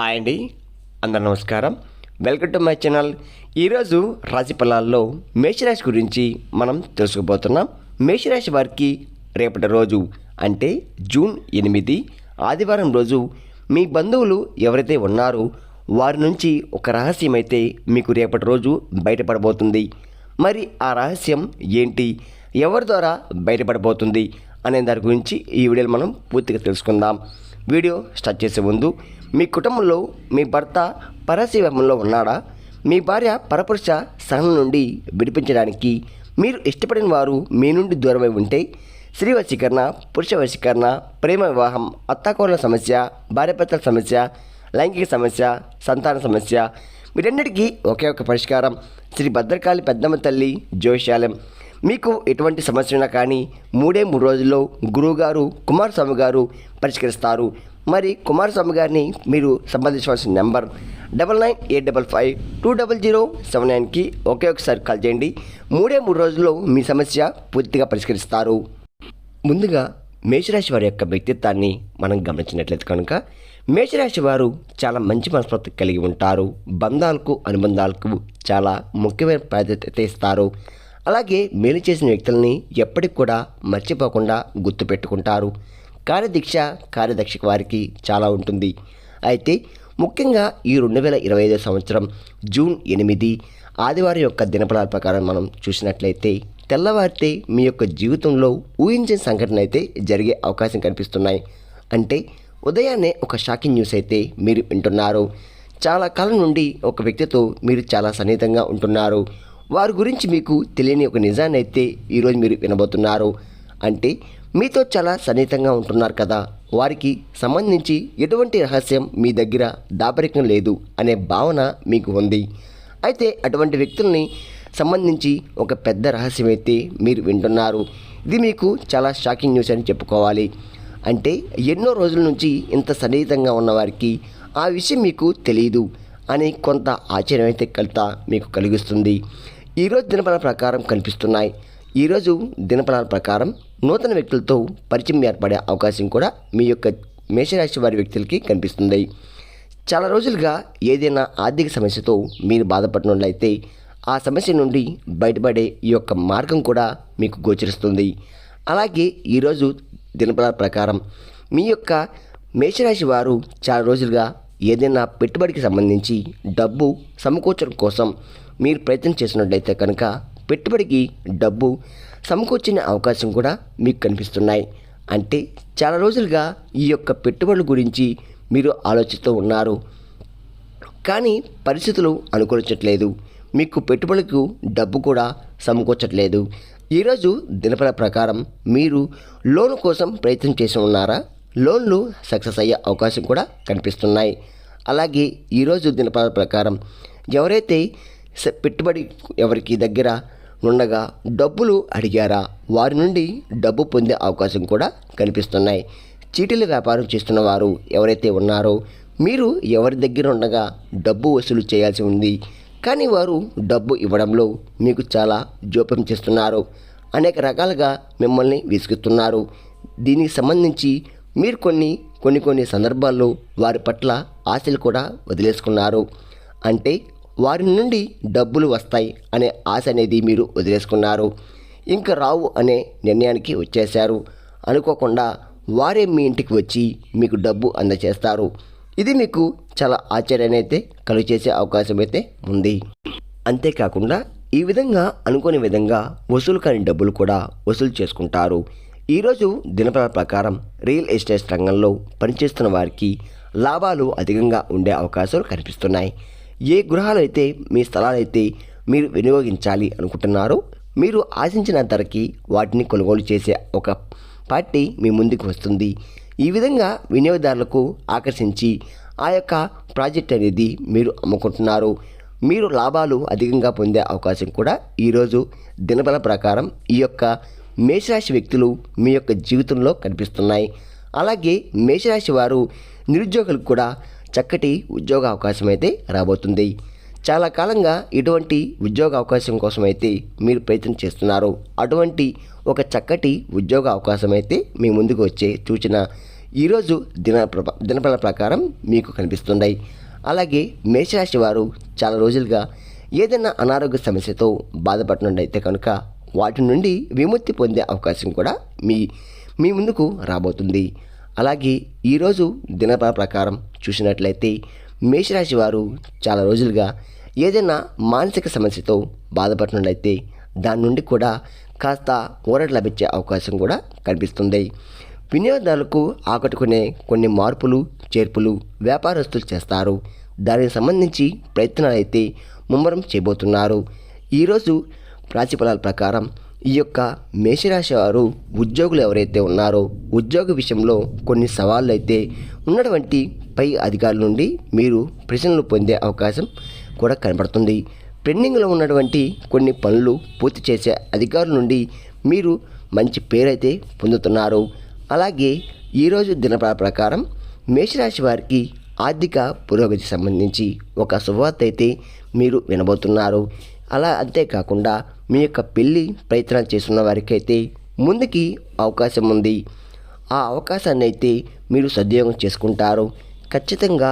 Hi అండి అందరు నమస్కారం. వెల్కమ్ టు మై ఛానల్ ఈరోజు రాశి ఫలాల్లో మేషరాశి గురించి మనం తెలుసుకోబోతున్నాం. మేషరాశి వారికి రేపటి రోజు అంటే జూన్ ఎనిమిది ఆదివారం రోజు మీ బంధువులు ఎవరైతే ఉన్నారో వారి నుంచి ఒక రహస్యం అయితే మీకు రేపటి రోజు బయటపడబోతుంది. మరి ఆ రహస్యం ఏంటి? ఎవరి ద్వారా బయటపడబోతుంది? అనే దాని గురించి ఈ వీడియోలో మనం పూర్తిగా తెలుసుకుందాం. వీడియో స్టార్ట్ చేసే ముందు మీ కుటుంబంలో మీ భర్త పరసి ఉన్నాడా? మీ భార్య పరపురుష సహనం నుండి విడిపించడానికి మీరు ఇష్టపడిన వారు మీ నుండి దూరమై ఉంటే స్త్రీ వశీకరణ పురుష వశీకరణ ప్రేమ వివాహం అత్తాకోరల సమస్య భార్యపత్రల సమస్య లైంగిక సమస్య సంతాన సమస్య వీటన్నిటికీ ఒకే ఒక పరిష్కారం. శ్రీ భద్రకాళి పెద్దమ్మ తల్లి జోష్యాలయం మీకు ఎటువంటి సమస్య ఉన్నా కానీ మూడే మూడు రోజుల్లో గురువుగారు కుమారస్వామి గారు పరిష్కరిస్తారు. మరి కుమారస్వామి గారిని మీరు సంబంధించవలసిన number double nine eight double five two double zero seven నైన్కి ఒకే ఒకసారి కాల్ చేయండి. మూడే మూడు రోజుల్లో మీ సమస్య పూర్తిగా పరిష్కరిస్తారు. ముందుగా మేషరాశి వారి యొక్క వ్యక్తిత్వాన్ని మనం గమనించినట్లయితే కనుక మేషరాశి వారు చాలా మంచి మనస్పత్తి కలిగి ఉంటారు. బంధాలకు అనుబంధాలకు చాలా ముఖ్యమైన ప్రాధాన్యత ఇస్తారు అలాగే మేలు చేసిన వ్యక్తుల్ని ఎప్పటికి కూడా మర్చిపోకుండా గుర్తుపెట్టుకుంటారు. కార్యదీక్ష కార్యదక్ష వారికి చాలా ఉంటుంది. అయితే ముఖ్యంగా ఈ రెండు వేల ఇరవై ఐదో సంవత్సరం జూన్ ఎనిమిది ఆదివారం యొక్క దినఫలాల ప్రకారం మనం చూసినట్లయితే తెల్లవారితే మీ యొక్క జీవితంలో ఊహించిన సంఘటన అయితే జరిగే అవకాశం కనిపిస్తున్నాయి. అంటే ఉదయాన్నే ఒక షాకింగ్ న్యూస్ అయితే మీరు వింటున్నారు. చాలా కాలం నుండి ఒక వ్యక్తితో మీరు చాలా సన్నిహితంగా ఉంటున్నారు. వారి గురించి మీకు తెలియని ఒక నిజాన్ని అయితే ఈరోజు మీరు వినబోతున్నారు. అంటే మీతో చాలా సన్నిహితంగా ఉంటున్నారు కదా. వారికి సంబంధించి ఎటువంటి రహస్యం మీ దగ్గర దాపరికం లేదు అనే భావన మీకు ఉంది. అయితే అటువంటి వ్యక్తుల్ని సంబంధించి ఒక పెద్ద రహస్యం అయితే మీరు వింటున్నారు. ఇది మీకు చాలా షాకింగ్ న్యూస్ అని చెప్పుకోవాలి. అంటే ఎన్నో రోజుల నుంచి ఇంత సన్నిహితంగా ఉన్నవారికి ఆ విషయం మీకు తెలియదు అని కొంత ఆశ్చర్యం అయితే కలిత మీకు కలిగిస్తుంది. ఈరోజు దినఫలాల ప్రకారం కనిపిస్తున్నాయి. ఈరోజు దినఫలాల ప్రకారం నూతన వ్యక్తులతో పరిచయం ఏర్పడే అవకాశం కూడా మీ యొక్క మేషరాశి వారి వ్యక్తులకి కనిపిస్తుంది. చాలా రోజులుగా ఏదైనా ఆర్థిక సమస్యతో మీరు బాధపడినట్లయితే ఆ సమస్య నుండి బయటపడే ఈ యొక్క మార్గం కూడా మీకు గోచరిస్తుంది. అలాగే ఈరోజు దినపల ప్రకారం మీ యొక్క మేషరాశి వారు చాలా రోజులుగా ఏదైనా పెట్టుబడికి సంబంధించి డబ్బు సమకూర్చడం కోసం మీరు ప్రయత్నం చేసినట్లయితే కనుక పెట్టుబడికి డబ్బు సమకూర్చిన అవకాశం కూడా మీకు కనిపిస్తున్నాయి. అంటే చాలా రోజులుగా ఈ యొక్క పెట్టుబడుల గురించి మీరు ఆలోచిస్తూ ఉన్నారు. కానీ పరిస్థితులు అనుకూలించట్లేదు. మీకు పెట్టుబడులకు డబ్బు కూడా సమకూర్చట్లేదు. ఈరోజు దినఫల ప్రకారం మీరు లోన్ కోసం ప్రయత్నం చేసి ఉన్నారా? లోన్లు సక్సెస్ అయ్యే అవకాశం కూడా కనిపిస్తున్నాయి. అలాగే ఈరోజు దినఫల ప్రకారం ఎవరైతే పెట్టుబడి ఎవరికి దగ్గర ఉండగా డబ్బులు అడిగారా? వారి నుండి డబ్బు పొందే అవకాశం కూడా కనిపిస్తున్నాయి. చీటీల వ్యాపారం చేస్తున్న వారు ఎవరైతే ఉన్నారో మీరు ఎవరి దగ్గర ఉండగా డబ్బు వసూలు చేయాల్సి ఉంది. కానీ వారు డబ్బు ఇవ్వడంలో మీకు చాలా జోప్యం చేస్తున్నారు. అనేక రకాలుగా మిమ్మల్ని విసుగుతున్నారు. దీనికి సంబంధించి మీరు కొన్ని కొన్ని కొన్ని సందర్భాల్లో వారి పట్ల ఆశలు కూడా వదిలేసుకున్నారు. అంటే వారి నుండి డబ్బులు వస్తాయి అనే ఆశ అనేది మీరు వదిలేసుకున్నారు. ఇంకా రావు అనే నిర్ణయానికి వచ్చేశారు. అనుకోకుండా వారే మీ ఇంటికి వచ్చి మీకు డబ్బు అందజేస్తారు ఇది మీకు చాలా ఆశ్చర్యాన్ని అయితే కలుగచేసే అవకాశం అయితే ఉంది. అంతేకాకుండా ఈ విధంగా అనుకోని విధంగా వసూలు కాని డబ్బులు కూడా వసూలు చేసుకుంటారు. ఈరోజు దినపర ప్రకారం రియల్ ఎస్టేట్ రంగంలో పనిచేస్తున్న వారికి లాభాలు అధికంగా ఉండే అవకాశాలు కనిపిస్తున్నాయి. ఏ గృహాలు అయితే మీ స్థలాలైతే మీరు వినియోగించాలి అనుకుంటున్నారో మీరు ఆశించిన ధరకి వాటిని కొనుగోలు చేసే ఒక పార్టీ మీ ముందుకు వస్తుంది. ఈ విధంగా వినియోగదారులకు ఆకర్షించి ఆ యొక్క ప్రాజెక్ట్ అనేది మీరు అమ్ముకుంటున్నారు. మీరు లాభాలు అధికంగా పొందే అవకాశం కూడా ఈరోజు దినబల ప్రకారం ఈ యొక్క మేషరాశి వ్యక్తులు మీ యొక్క జీవితంలో కనిపిస్తున్నాయి. అలాగే మేషరాశి వారు నిరుద్యోగులకు కూడా చక్కటి ఉద్యోగ అవకాశం అయితే రాబోతుంది. చాలా కాలంగా ఇటువంటి ఉద్యోగ అవకాశం కోసం అయితే మీరు ప్రయత్నం చేస్తున్నారు. అటువంటి ఒక చక్కటి ఉద్యోగ అవకాశం అయితే మీ ముందుకు వచ్చే సూచన ఈరోజు దిన దినపల దినఫల ప్రకారం మీకు కనిపిస్తున్నాయి అలాగే మేషరాశి వారు చాలా రోజులుగా ఏదైనా అనారోగ్య సమస్యతో బాధపడినట్టయితే కనుక వాటి నుండి విముక్తి పొందే అవకాశం కూడా మీ మీ ముందుకు రాబోతుంది. అలాగే ఈరోజు దినపర ప్రకారం చూసినట్లయితే మేషరాశి వారు చాలా రోజులుగా ఏదైనా మానసిక సమస్యతో బాధపడుతున్నట్లయితే దాని నుండి కూడా కాస్త ఊరట లభించే అవకాశం కూడా కనిపిస్తుంది. వినియోగదారులకు ఆకట్టుకునే కొన్ని మార్పులు చేర్పులు వ్యాపారస్తులు చేస్తారు. దానికి సంబంధించి ప్రయత్నాలు అయితే ముమ్మరం చేయబోతున్నారు. ఈరోజు రాశిఫలాల ప్రకారం ఈ యొక్క మేషరాశి వారు ఉద్యోగులు ఎవరైతే ఉన్నారో ఉద్యోగ విషయంలో కొన్ని సవాళ్ళు అయితే ఉన్నటువంటి పై అధికారుల నుండి మీరు ప్రశ్నలు పొందే అవకాశం కూడా కనబడుతుంది. పెండింగ్లో ఉన్నటువంటి కొన్ని పనులు పూర్తి చేసే అధికారుల నుండి మీరు మంచి పేరైతే పొందుతున్నారు. అలాగే ఈరోజు దినపర ప్రకారం మేషరాశి వారికి ఆర్థిక పురోగతి సంబంధించి ఒక శుభవార్త అయితే మీరు వినబోతున్నారు. అలా అంతేకాకుండా మీ యొక్క పెళ్ళి ప్రయత్నాలు చేస్తున్న వారికైతే ముందుకి అవకాశం ఉంది. ఆ అవకాశాన్ని అయితే మీరు సద్వినియోగం చేసుకుంటారు. ఖచ్చితంగా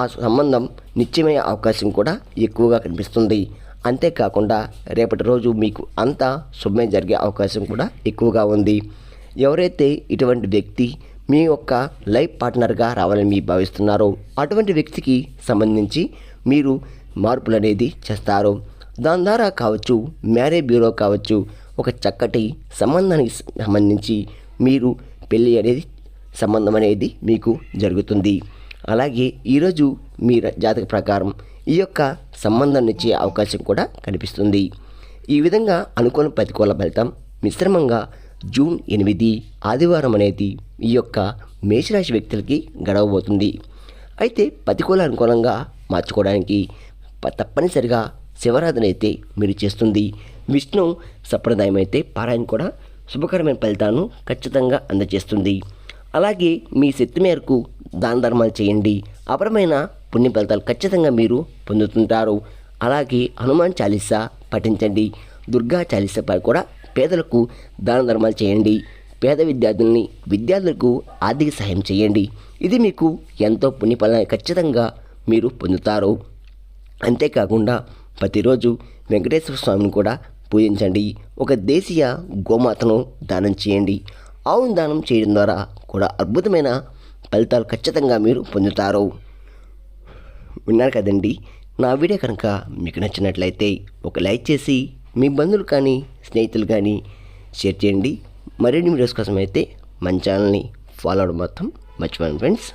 ఆ సంబంధం నిత్యమయ్యే అవకాశం కూడా ఎక్కువగా కనిపిస్తుంది. అంతేకాకుండా రేపటి రోజు మీకు అంతా శుభమే జరిగే అవకాశం కూడా ఎక్కువగా ఉంది. ఎవరైతే ఇటువంటి వ్యక్తి మీ యొక్క లైఫ్ పార్ట్నర్గా రావాలని మీరు భావిస్తున్నారో అటువంటి వ్యక్తికి సంబంధించి మీరు మార్పులు అనేది చేస్తారు. దాని ద్వారా కావచ్చు మ్యారేజ్ బ్యూరో కావచ్చు ఒక చక్కటి సంబంధానికి సంబంధించి మీరు పెళ్ళి అనేది సంబంధం అనేది మీకు జరుగుతుంది. అలాగే ఈరోజు మీ జాతక ప్రకారం ఈ యొక్క సంబంధం ఇచ్చే అవకాశం కూడా కనిపిస్తుంది. ఈ విధంగా అనుకూల ప్రతికూల ఫలితం మిశ్రమంగా జూన్ ఎనిమిది ఆదివారం అనేది ఈ యొక్క మేషరాశి వ్యక్తులకి గడవబోతుంది. అయితే ప్రతికూల అనుకూలంగా మార్చుకోవడానికి తప్పనిసరిగా శివరాధన అయితే మీరు చేస్తుంది. విష్ణు సంప్రదాయం అయితే పారాయణ కూడా శుభకరమైన ఫలితాలను ఖచ్చితంగా అందజేస్తుంది అలాగే మీ శక్తి మేరకు దాన ధర్మాలు చేయండి. అపరమైన పుణ్య ఫలితాలు ఖచ్చితంగా మీరు పొందుతుంటారు. అలాగే హనుమాన్ చాలీసా పఠించండి. దుర్గా చాలీసా పై కూడా పేదలకు దాన ధర్మాలు చేయండి. పేద విద్యార్థుల్ని విద్యార్థులకు ఆర్థిక సహాయం చేయండి. ఇది మీకు ఎంతో పుణ్యఫలాన్ని ఖచ్చితంగా మీరు పొందుతారు. అంతేకాకుండా ప్రతిరోజు వెంకటేశ్వర స్వామిని కూడా పూజించండి. ఒక దేశీయ గోమాతను దానం చేయండి. ఆవును దానం చేయడం ద్వారా కూడా అద్భుతమైన ఫలితాలు ఖచ్చితంగా మీరు పొందుతారు. విన్నారు కదండి? నా వీడియో కనుక మీకు నచ్చినట్లయితే ఒక లైక్ చేసి మీ బంధువులు కానీ స్నేహితులు కానీ షేర్ చేయండి. మరిన్ని వీడియోస్ కోసం అయితే మన ఛానల్ని ఫాలో అవడం మొత్తం మర్చిపోయాను ఫ్రెండ్స్.